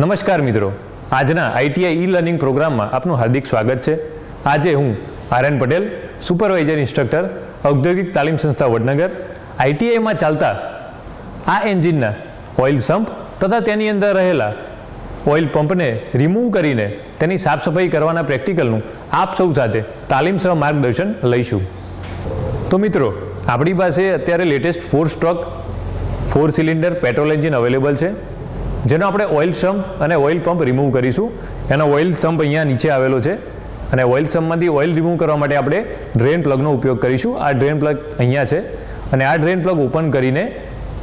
નમસ્કાર મિત્રો. આજના આઈટીઆઈ ઈ લર્નિંગ પ્રોગ્રામમાં આપનું હાર્દિક સ્વાગત છે. આજે હું આર્યન પટેલ, સુપરવાઇઝર ઇન્સ્ટ્રક્ટર, ઔદ્યોગિક તાલીમ સંસ્થા વડનગર, આઈટીઆઈમાં ચાલતા આ એન્જિનના ઓઇલ સંપ તથા તેની અંદર રહેલા ઓઇલ પંપને રિમૂવ કરીને તેની સાફ સફાઈ કરવાના પ્રેક્ટિકલનું આપ સૌ સાથે તાલીમ સહ માર્ગદર્શન લઈશું. તો મિત્રો, આપણી પાસે અત્યારે latest four stroke, four cylinder petrol engine available છે. જેનો આપણે ઓઇલ સંપ અને ઓઇલ પંપ રિમૂવ કરીશું. એનો ઓઇલ સંપ અહીંયા નીચે આવેલો છે. અને ઓઇલ સંપમાંથી ઓઇલ રિમૂવ કરવા માટે આપણે ડ્રેન પ્લગનો ઉપયોગ કરીશું. આ ડ્રેન પ્લગ અહીંયા છે. અને આ ડ્રેન પ્લગ ઓપન કરીને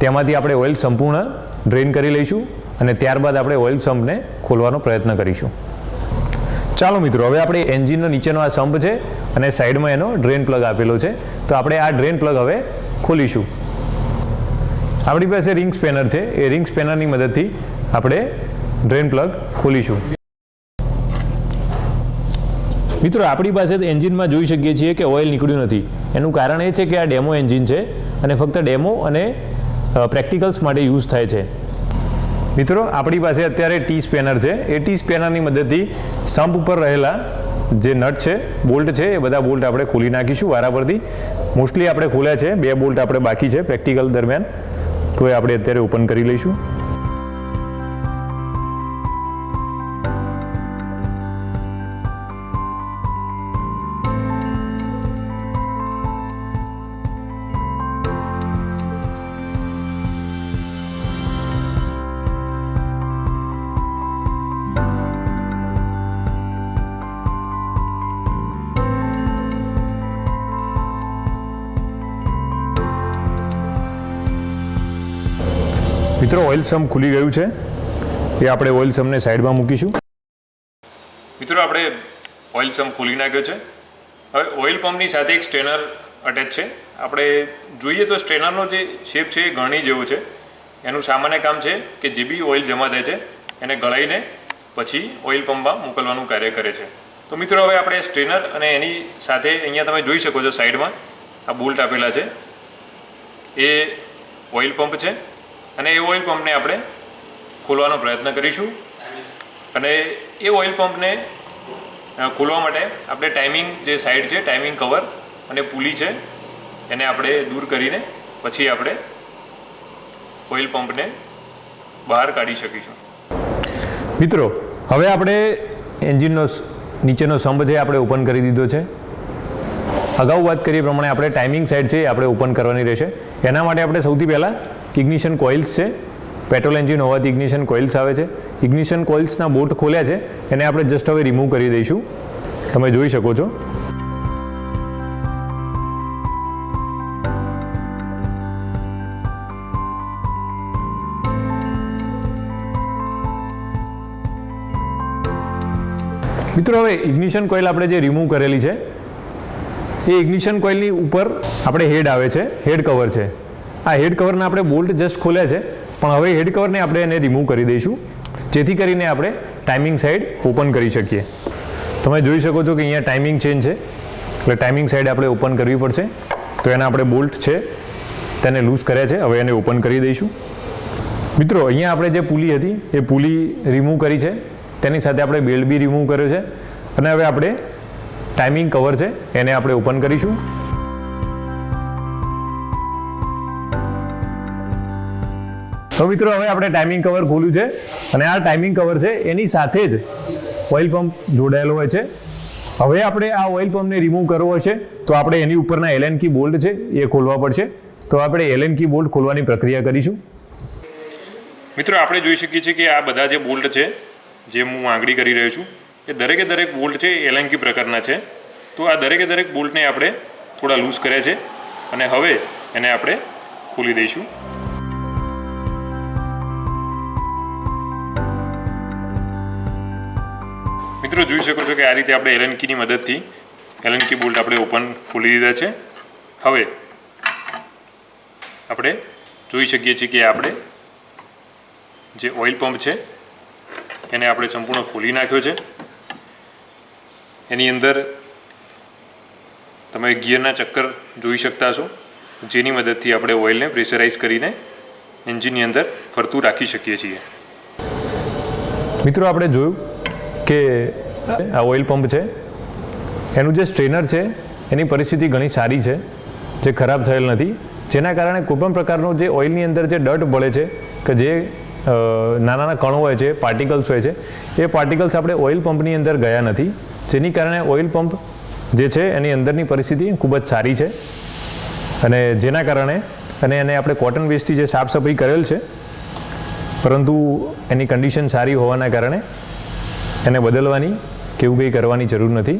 તેમાંથી આપણે ઓઇલ સંપૂર્ણ ડ્રેન કરી લઈશું અને ત્યારબાદ આપણે ઓઇલ સંપને ખોલવાનો પ્રયત્ન કરીશું. ચાલો મિત્રો, હવે આપણે એન્જિનનો નીચેનો આ સંપ છે અને સાઈડમાં એનો ડ્રેન પ્લગ આપેલો છે. તો આપણે આ ડ્રેન પ્લગ હવે ખોલીશું. આપણી પાસે રિંગ સ્પેનર છે. એ રિંગ સ્પેનરની મદદથી આપણે ડ્રેન પ્લગ ખોલીશું. મિત્રો, આપણી પાસે એન્જિનમાં જોઈ શકીએ છીએ કે ઓઇલ નીકળ્યું નથી. એનું કારણ એ છે કે આ ડેમો એન્જિન છે અને ફક્ત ડેમો અને પ્રેક્ટિકલ્સ માટે યુઝ થાય છે. મિત્રો, આપણી પાસે અત્યારે ટી સ્પેનર છે. એ ટી સ્પેનરની મદદથી સંપ ઉપર રહેલા જે નટ છે, બોલ્ટ છે, એ બધા બોલ્ટ આપણે ખોલી નાખીશું વારા પરથી મોસ્ટલી આપણે ખોલ્યા છે. બે બોલ્ટ આપણે બાકી છે પ્રેક્ટિકલ દરમિયાન. તો એ આપણે અત્યારે ઓપન કરી લઈશું. મિત્રો ઓઇલ સમ ખુલી ગયું છે. એ આપણે ઓઇલ સમને સાઈડમાં મૂકીશું. મિત્રો, આપણે ઓઇલ સમ્પ ખોલી નાખ્યો છે. હવે ઓઇલ પંપની સાથે એક સ્ટ્રેનર અટેચ છે. આપણે જોઈએ તો સ્ટ્રેનરનો જે શેપ છે એ ઘણી જેવો છે. એનું સામાન્ય કામ છે કે જે બી ઓઇલ જમા થાય છે, એને ગળાઈને પછી ઓઇલ પંપમાં મોકલવાનું કાર્ય કરે છે. તો મિત્રો, હવે આપણે સ્ટ્રેનર અને એની સાથે અહીંયા તમે જોઈ શકો છો સાઈડમાં આ બોલ્ટ આપેલા છે. એ ઓઇલ પંપ છે. અને એ ઓઇલ પંપને આપણે ખોલવાનો પ્રયત્ન કરીશું. અને એ ઓઇલ પંપને ખોલવા માટે આપણે ટાઈમિંગ જે સાઈડ છે ટાઈમિંગ કવર અને પુલી છે, એને આપણે દૂર કરીને પછી આપણે ઓઇલ પંપને બહાર કાઢી શકીશું. મિત્રો, હવે આપણે એન્જિનનો નીચેનો સ્તંભ છે આપણે ઓપન કરી દીધો છે. અગાઉ વાત કરીએ પ્રમાણે આપણે ટાઈમિંગ સાઈડ છે આપણે ઓપન કરવાની રહેશે. એના માટે આપણે સૌથી પહેલાં ઇગ્નિશન કોઇલ્સ છે. પેટ્રોલ એન્જિન હોવાથી ઇગ્નિશન કોઇલ્સ આવે છે. ઇગ્નિશન કોઇલ્સના બોટ ખોલ્યા છે. એને આપણે જસ્ટ હવે રિમૂવ કરી દઈશું. તમે જોઈ શકો છો. મિત્રો હવે ઇગ્નિશન કોઇલ આપણે જે રિમૂવ કરેલી છે, એ ઇગ્નિશન કોઇલની ઉપર આપણે હેડ આવે છે. હેડ કવર છે. આ હેડ કવરના આપણે બોલ્ટ જસ્ટ ખોલ્યા છે. પણ હવે હેડ કવરને આપણે એને રિમૂવ કરી દઈશું. જેથી કરીને આપણે ટાઈમિંગ સાઈડ ઓપન કરી શકીએ. તમે જોઈ શકો છો કે અહીંયા ટાઈમિંગ ચેન્જ છે. એટલે ટાઈમિંગ સાઈડ આપણે ઓપન કરવી પડશે. તો એના આપણે બોલ્ટ છે, તેને લૂઝ કર્યા છે. હવે એને ઓપન કરી દઈશું. મિત્રો, અહીંયા આપણે જે પુલી હતી, એ પુલી રિમૂવ કરી છે. તેની સાથે આપણે બેલ્ટ બી રિમૂવ કર્યો છે. અને હવે આપણે ટાઈમિંગ કવર છે, એને આપણે ઓપન કરીશું. તો મિત્રો, હવે આપણે ટાઈમિંગ કવર ખોલ્યું છે અને આ ટાઈમિંગ કવર છે, એની સાથે જ ઓઇલ પંપ જોડાયેલો હોય છે. હવે આપણે આ ઓઇલ પંપને રિમૂવ કરવો હશે તો આપણે એની ઉપરના એલએન કી બોલ્ટ છે, એ ખોલવા પડશે. તો આપણે એલએન કી બોલ્ટ ખોલવાની પ્રક્રિયા કરીશું. મિત્રો, આપણે જોઈ શકીએ છીએ કે આ બધા જે બોલ્ટ છે, જે હું આંગળી કરી રહ્યો છું, એ દરેકે દરેક બોલ્ટ છે એલએન કી પ્રકારના છે. તો આ દરેકે દરેક બોલ્ટને આપણે થોડા લૂઝ કર્યા છે અને હવે એને આપણે ખોલી દઈશું. મિત્રો જોઈ શકો છો કે આ રીતે આપણે એલન કીની મદદથી એલન કી બોલ્ટ આપણે ઓપન ખોલી દીધા છે. હવે આપણે જોઈ શકીએ છીએ કે આપણે જે ઓઇલ પંપ છે, એને આપણે સંપૂર્ણ ખોલી નાખ્યો છે. એની અંદર તમે ગિયરના ચક્કર જોઈ શકતા છો જેની મદદથી આપણે ઓઇલને પ્રેશરાઇઝ કરીને એન્જિનની અંદર ફરતું રાખી શકીએ છીએ. મિત્રો, આપણે જોયું કે આ ઓઇલ પંપ છે. એનું જે સ્ટ્રેનર છે, એની પરિસ્થિતિ ઘણી સારી છે, જે ખરાબ થયેલ નથી. જેના કારણે કોઈપણ પ્રકારનું જે ઓઇલની અંદર જે ડટ બળે છે, કે જે નાના નાના કણો હોય છે, પાર્ટિકલ્સ હોય છે, એ પાર્ટિકલ્સ આપણે ઓઇલ પંપની અંદર ગયા નથી. જેની કારણે ઓઇલ પંપ જે છે, એની અંદરની પરિસ્થિતિ ખૂબ જ સારી છે. અને જેના કારણે, અને એને આપણે કોટન વેસ્ટથી જે સાફ સફાઈ કરેલ છે, પરંતુ એની કન્ડિશન સારી હોવાના કારણે, એને બદલવાની કે એવું કંઈ કરવાની જરૂર નથી.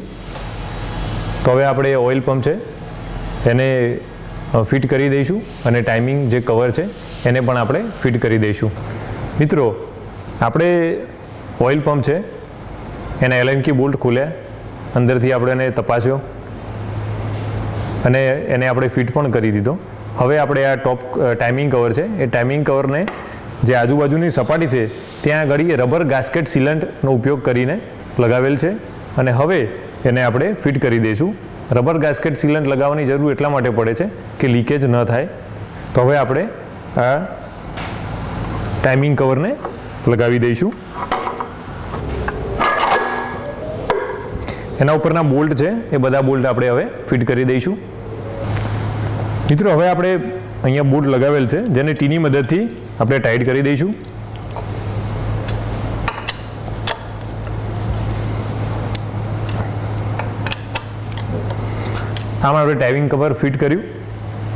તો હવે આપણે ઓઇલ પંપ છે, એને ફિટ કરી દઈશું અને ટાઈમિંગ જે કવર છે, એને પણ આપણે ફિટ કરી દઈશું. મિત્રો, આપણે ઓઇલ પંપ છે, એના એલએનકી બોલ્ટ ખોલ્યા, અંદરથી આપણે એને તપાસ્યો અને એને આપણે ફિટ પણ કરી દીધો. હવે આપણે આ ટોપ ટાઈમિંગ કવર છે, એ ટાઈમિંગ કવરને જે આજુબાજુની સપાટી છે, ત્યાં આગળ રબર ગાસ્કેટ સિલન્ટનો ઉપયોગ કરીને લગાવેલ છે અને હવે એને આપણે ફિટ કરી દઈશું. રબર ગાસ્કેટ સિલન્ટ લગાવવાની જરૂર એટલા માટે પડે છે કે લીકેજ ન થાય. તો હવે આપણે આ ટાઈમિંગ કવરને લગાવી દઈશું. એના ઉપરના બોલ્ટ છે, એ બધા બોલ્ટ આપણે હવે ફિટ કરી દઈશું. મિત્રો, હવે આપણે અહીંયા બોલ્ટ લગાવેલ છે, જેને ટીની મદદથી આપણે ટાઈટ કરી દઈશું. આમાં આપણે ટાઈવિંગ કવર ફિટ કર્યું.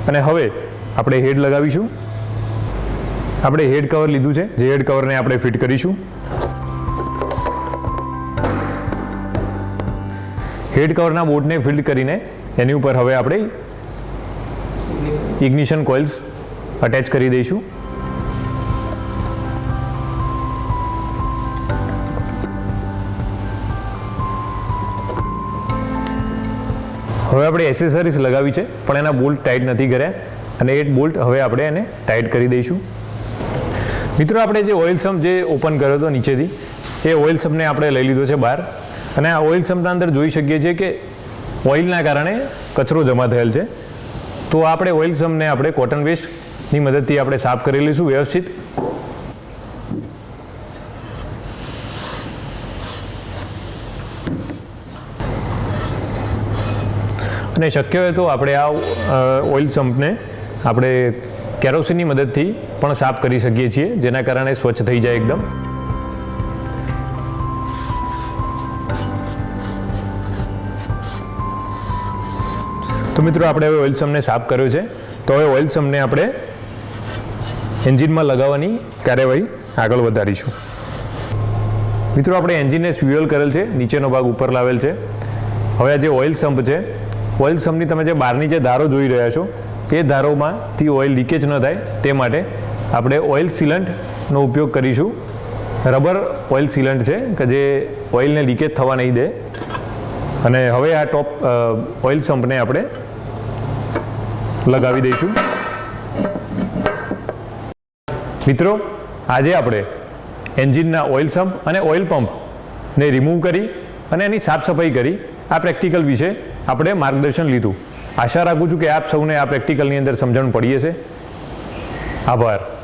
અને હવે આપણે હેડ લગાવીશું. આપણે હેડ કવર લીધું છે. જે હેડ કવરને આપણે ફિટ કરીશું. હેડ કવરના બોટને ફિલ્ડ કરીને એની ઉપર હવે આપણે ઇગ્નિશન કોઇલ્સ અટેચ કરી દઈશું. હવે આપણે એસેસરીઝ લગાવી છે, પણ એના બોલ્ટ ટાઈટ નથી કર્યા. અને એ બોલ્ટ હવે આપણે એને ટાઈટ કરી દઈશું. મિત્રો, આપણે જે ઓઇલ સમ્પ જે ઓપન કર્યો હતો નીચેથી, એ ઓઇલ સમ્પને આપણે લઈ લીધો છે બહાર. અને આ ઓઇલ સમ્પના અંદર જોઈ શકીએ છીએ કે ઓઇલના કારણે કચરો જમા થયેલ છે. તો આપણે ઓઇલ સમ્પને આપણે કોટન વેસ્ટની મદદથી આપણે સાફ કરી લઈશું વ્યવસ્થિત. અને શક્ય હોય તો આપણે આ ઓઇલ સમ્પને આપણે કેરોસીનની મદદથી પણ સાફ કરી શકીએ છીએ, જેના કારણે સ્વચ્છ થઈ જાય એકદમ. તો મિત્રો, આપણે હવે ઓઇલ સમને સાફ કર્યો છે. તો હવે ઓઇલ સમને આપણે એન્જિનમાં લગાવવાની કાર્યવાહી આગળ વધારીશું. મિત્રો, આપણે એન્જિનને ફ્યુઅલ કરેલ છે, નીચેનો ભાગ ઉપર લાવેલ છે. હવે આ જે ઓઇલ સંપ છે ઓઇલ સંપની તમે જે બહારની જે ધારો જોઈ રહ્યા છો, એ ધારોમાંથી ઓઇલ લીકેજ ન થાય, તે માટે આપણે ઓઇલ સિલન્ટનો ઉપયોગ કરીશું. રબર ઓઇલ સિલન્ટ છે, કે જે ઓઇલને લીકેજ થવા નહીં દે. અને હવે આ ટોપ ઓઇલ સંપને આપણે લગાવી દઈશું. મિત્રો, આજે આપણે એન્જિનના ઓઇલ સંપ અને ઓઇલ પંપને રિમૂવ કરી અને એની સાફ સફાઈ કરી આ પ્રેક્ટિકલ વિશે આપણે માર્ગદર્શન લીધું. આશા રાખું છું કે આપ સૌને આ પ્રેક્ટિકલની અંદર સમજણ પડી હશે. આભાર.